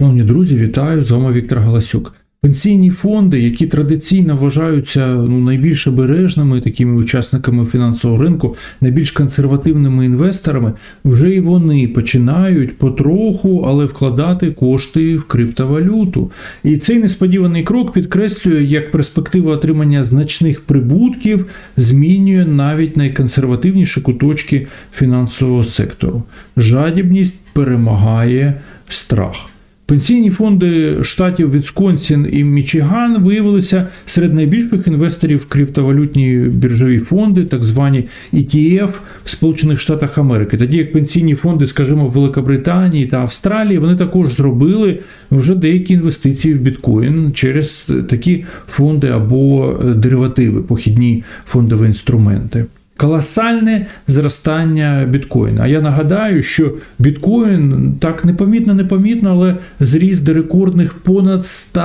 Шановні друзі, вітаю! З вами Віктор Галасюк. Пенсійні фонди, які традиційно вважаються ну, найбільш обережними такими учасниками фінансового ринку, найбільш консервативними інвесторами, вже і вони починають потроху, але вкладати кошти в криптовалюту. І цей несподіваний крок підкреслює, як перспектива отримання значних прибутків змінює навіть найконсервативніші куточки фінансового сектору. Жадібність перемагає страх. Пенсійні фонди штатів Вісконсін і Мічиган виявилися серед найбільших інвесторів в криптовалютні біржові фонди, так звані ETF в Сполучених Штатах Америки. Тоді як пенсійні фонди, скажімо, в Великобританії та Австралії, вони також зробили вже деякі інвестиції в біткоін через такі фонди або деривативи, похідні фондові інструменти. Колосальне зростання біткоїна. А я нагадаю, що біткоін так непомітно, непомітно, але зріс до рекордних понад 100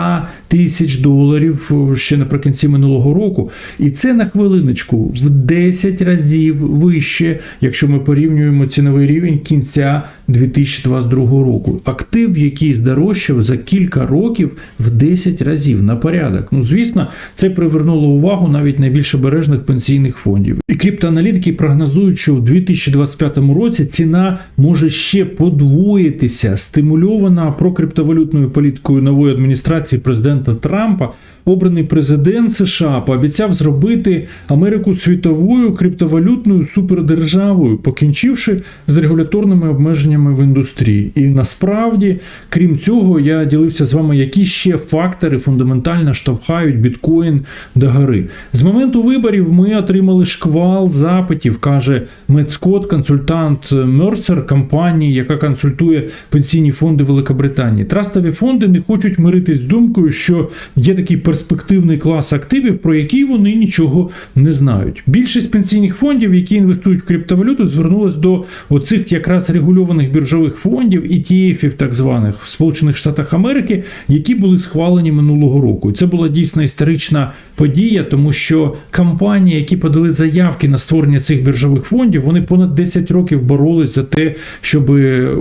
тисяч доларів ще наприкінці минулого року. І це на хвилиночку в 10 разів вище, якщо ми порівнюємо ціновий рівень кінця 2022 року. Актив, який здорожчав за кілька років в 10 разів на порядок. Ну, звісно, це привернуло увагу навіть найбільш обережних пенсійних фондів. І криптоаналітики прогнозують, що у 2025 році ціна може ще подвоїтися, стимульована прокриптовалютною політикою нової адміністрації президента Трампа. Обраний президент США пообіцяв зробити Америку світовою криптовалютною супердержавою, покінчивши з регуляторними обмеженнями в індустрії. І насправді, крім цього, я ділився з вами, які ще фактори фундаментально штовхають біткоін до гори. З моменту виборів ми отримали шквал запитів, каже Мед Скотт, консультант Мерсер компанії, яка консультує пенсійні фонди Великобританії. Трастові фонди не хочуть миритись з думкою, що є такий перспективний клас активів, про який вони нічого не знають. Більшість пенсійних фондів, які інвестують в криптовалюту, звернулась до оцих якраз регульованих біржових фондів, ETF, так званих в Сполучених Штатах Америки, які були схвалені минулого року. Це була дійсно історична подія, тому що компанії, які подали заявки на створення цих біржових фондів, вони понад 10 років боролись за те, щоб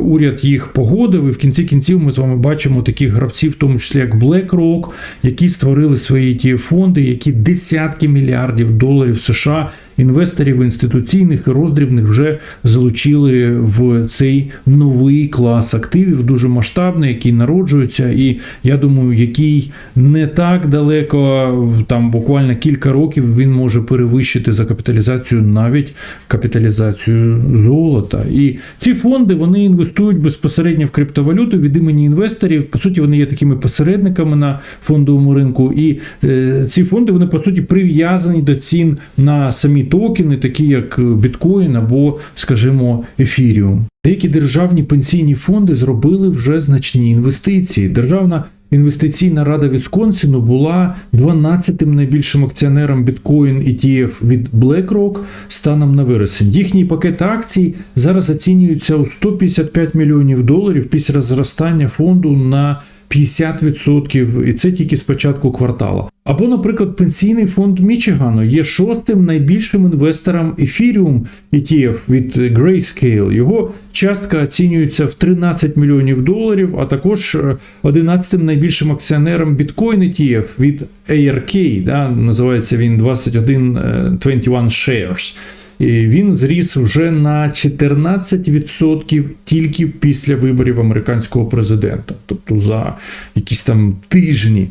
уряд їх погодив. І в кінці кінців ми з вами бачимо таких гравців, в тому числі як BlackRock, які створили свої ті фонди, які десятки мільярдів доларів США. Інвесторів інституційних і роздрібних вже залучили в цей новий клас активів, дуже масштабний, який народжується, і я думаю, який не так далеко, там буквально кілька років він може перевищити за капіталізацію навіть капіталізацію золота. І ці фонди вони інвестують безпосередньо в криптовалюту від імені інвесторів. По суті, вони є такими посередниками на фондовому ринку, і е, ці фонди вони по суті прив'язані до цін на самі токени, такі як біткоін або, скажімо, ефіріум. Деякі державні пенсійні фонди зробили вже значні інвестиції. Державна інвестиційна рада Вісконсіну була 12-тим найбільшим акціонером біткоін ETF від BlackRock станом на вересень. Їхній пакет акцій зараз оцінюється у 155 мільйонів доларів після зростання фонду на 50%, і це тільки з початку квартала. Або, наприклад, пенсійний фонд Мічигану є шостим найбільшим інвестором Ethereum ETF від Grayscale. Його частка оцінюється в 13 мільйонів доларів, а також 11-тим найбільшим акціонером Bitcoin ETF від ARK. Да, Називається він 2121 Shares. Він зріс вже на 14% тільки після виборів американського президента, тобто за якісь там тижні.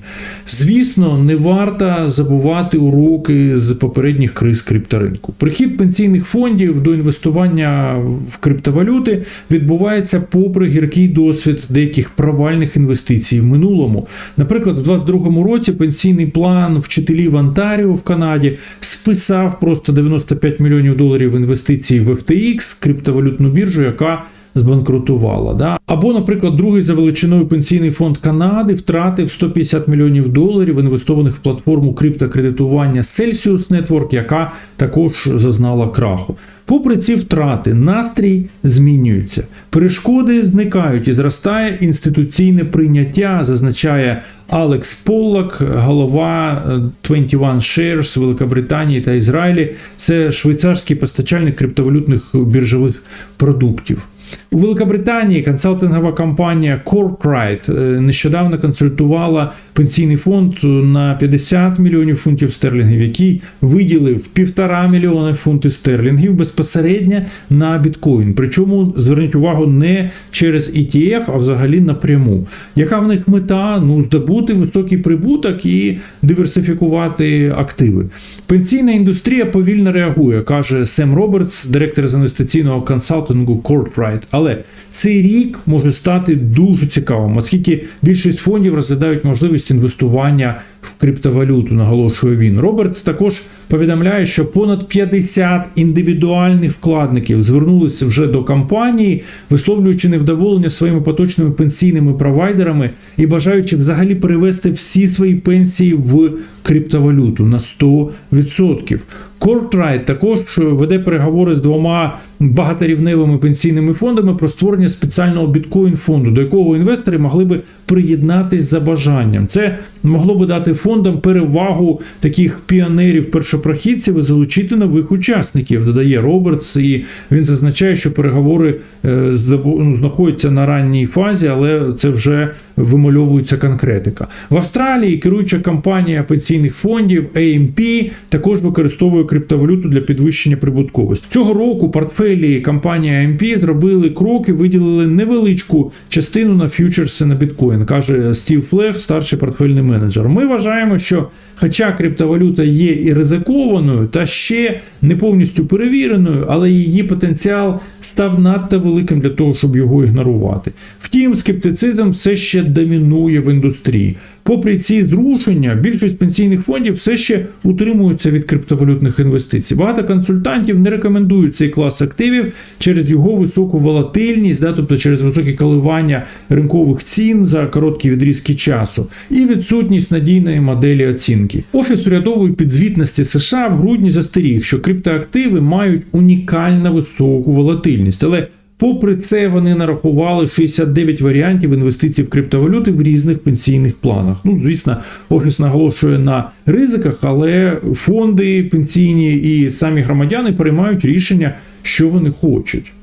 Звісно, не варто забувати уроки з попередніх криз крипторинку. Прихід пенсійних фондів до інвестування в криптовалюти відбувається попри гіркий досвід деяких провальних інвестицій в минулому. Наприклад, у 2022 році пенсійний план вчителів Онтаріо в Канаді списав просто 95 мільйонів доларів інвестицій в FTX, криптовалютну біржу, яка збанкрутувала. Да? Або, наприклад, другий за величиною пенсійний фонд Канади втратив 150 мільйонів доларів, інвестованих в платформу криптокредитування Celsius Network, яка також зазнала краху. Попри ці втрати, настрій змінюється, перешкоди зникають і зростає інституційне прийняття, зазначає Алекс Поллак, голова 21 Shares Великобританії та Ізраїлі. Це швейцарський постачальник криптовалютних біржових продуктів. У Великобританії консалтингова компанія Corkright е, нещодавно консультувала пенсійний фонд на 50 мільйонів фунтів стерлінгів, який виділив півтора мільйона фунтів стерлінгів безпосередньо на біткоін. Причому зверніть увагу не через ETF, а взагалі напряму. Яка в них мета? Ну, здобути високий прибуток і диверсифікувати активи. Пенсійна індустрія повільно реагує, каже Сем Робертс, директор з інвестиційного консалтингу Corporate. Але цей рік може стати дуже цікавим, оскільки більшість фондів розглядають можливість інвестування в криптовалюту, наголошує він. Робертс також повідомляє, що понад 50 індивідуальних вкладників звернулися вже до компанії, висловлюючи невдоволення своїми поточними пенсійними провайдерами і бажаючи взагалі перевести всі свої пенсії в криптовалюту на 100%. Кортрайт також веде переговори з двома багаторівневими пенсійними фондами про створення спеціального біткоін фонду, до якого інвестори могли би приєднатись за бажанням. Це могло би дати фондам перевагу таких піонерів першопрохідців і залучити нових учасників. Додає Робертс, і він зазначає, що переговори е, ну, знаходяться на ранній фазі, але це вже вимальовується конкретика. В Австралії керуюча компанія пенсійних фондів AMP також використовує криптовалюту для підвищення прибутковості. Цього року портфелі компанії AMP зробили кроки, виділили невеличку частину на фьючерси на біткоін, каже Стів Флег, старший портфельний менеджер. Ми вважаємо, що хоча криптовалюта є і ризикованою, та ще не повністю перевіреною, але її потенціал став надто великим для того, щоб його ігнорувати. Втім, скептицизм все ще домінує в індустрії. Попри ці зрушення, більшість пенсійних фондів все ще утримуються від криптовалютних інвестицій. Багато консультантів не рекомендують цей клас активів через його високу волатильність, да, тобто через високі коливання ринкових цін за короткі відрізки часу, і відсутність надійної моделі оцінки. Офіс урядової підзвітності США в грудні застеріг, що криптоактиви мають унікально високу волатильність, але Попри це, вони нарахували 69 варіантів інвестицій в криптовалюти в різних пенсійних планах. Ну, звісно, офіс наголошує на ризиках, але фонди пенсійні і самі громадяни приймають рішення, що вони хочуть.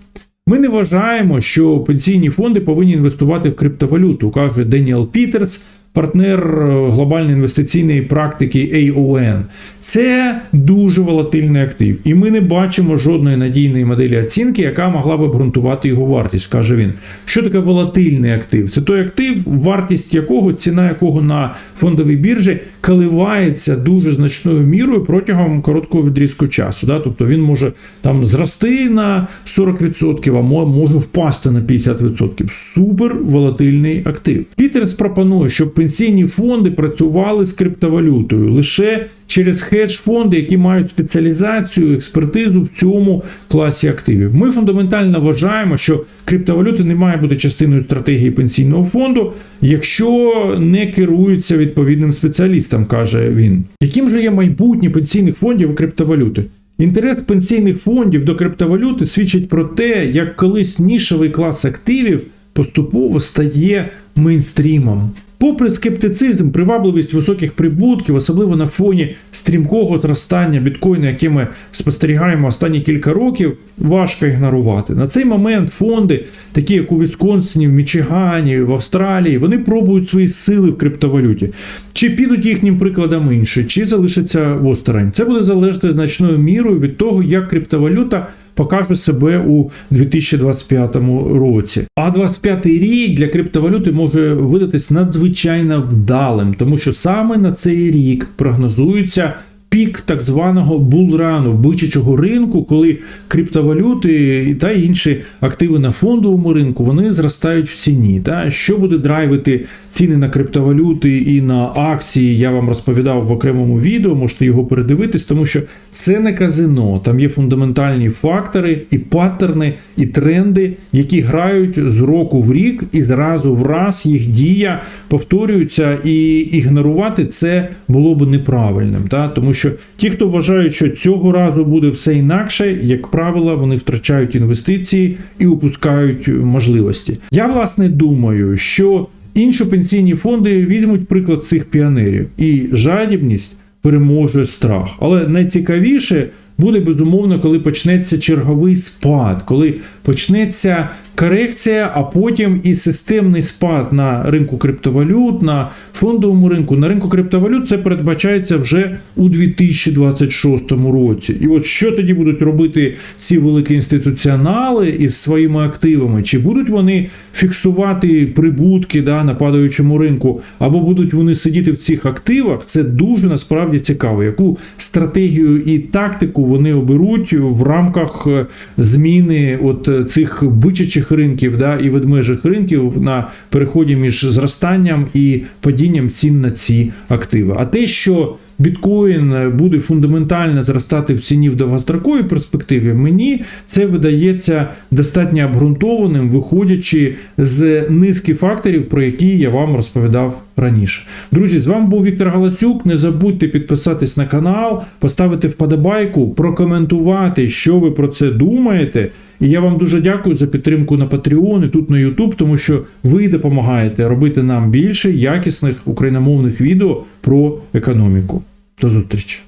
Ми не вважаємо, що пенсійні фонди повинні інвестувати в криптовалюту, каже Деніел Пітерс, партнер е, глобальної інвестиційної практики AON. Це дуже волатильний актив, і ми не бачимо жодної надійної моделі оцінки, яка могла б обґрунтувати його вартість, каже він. Що таке волатильний актив? Це той актив, вартість якого, ціна якого на фондовій біржі коливається дуже значною мірою протягом короткого відрізку часу. Да? Тобто він може там зрости на 40%, а може впасти на 50%. Супер волатильний актив. Пітерс пропонує, щоб пенсійні фонди працювали з криптовалютою лише через хедж-фонди, які мають спеціалізацію, експертизу в цьому класі активів. Ми фундаментально вважаємо, що криптовалюти не має бути частиною стратегії пенсійного фонду, якщо не керуються відповідним спеціалістам, каже він. Яким же є майбутнє пенсійних фондів і криптовалюти? Інтерес пенсійних фондів до криптовалюти свідчить про те, як колись нішевий клас активів поступово стає мейнстрімом. Попри скептицизм, привабливість високих прибутків, особливо на фоні стрімкого зростання біткоїна, яке ми спостерігаємо останні кілька років, важко ігнорувати. На цей момент фонди, такі як у Вісконсині, в Мічигані, в Австралії, вони пробують свої сили в криптовалюті. Чи підуть їхнім прикладом інші, чи залишаться в осторонь. Це буде залежати значною мірою від того, як криптовалюта покаже себе у 2025 році. А 25 рік для криптовалюти може видатись надзвичайно вдалим, тому що саме на цей рік прогнозується. Пік так званого булрану бичачого ринку, коли криптовалюти та інші активи на фондовому ринку вони зростають в ціні. Та що буде драйвити ціни на криптовалюти і на акції? Я вам розповідав в окремому відео, можете його передивитись, тому що це не казино. Там є фундаментальні фактори і паттерни, і тренди, які грають з року в рік, і зразу в раз їх дія повторюється, і ігнорувати це було б неправильним. Та? Тому що ті, хто вважають, що цього разу буде все інакше, як правило, вони втрачають інвестиції і упускають можливості. Я власне думаю, що інші пенсійні фонди візьмуть приклад цих піонерів, і жадібність переможе страх. Але найцікавіше буде безумовно, коли почнеться черговий спад, коли почнеться корекція, а потім і системний спад на ринку криптовалют, на фондовому ринку. На ринку криптовалют це передбачається вже у 2026 році. І от що тоді будуть робити ці великі інституціонали із своїми активами? Чи будуть вони фіксувати прибутки да, на падаючому ринку, або будуть вони сидіти в цих активах? Це дуже насправді цікаво, яку стратегію і тактику вони оберуть в рамках е, зміни от е, цих бичачих ринків да, і ведмежих ринків на переході між зростанням і падінням цін на ці активи. А те, що біткоін буде фундаментально зростати в ціні в довгостроковій перспективі, мені це видається достатньо обґрунтованим, виходячи з низки факторів, про які я вам розповідав раніше. Друзі, з вами був Віктор Галасюк. Не забудьте підписатись на канал, поставити вподобайку, прокоментувати, що ви про це думаєте. І я вам дуже дякую за підтримку на Patreon і тут на YouTube, тому що ви допомагаєте робити нам більше якісних україномовних відео про економіку. До зустрічі!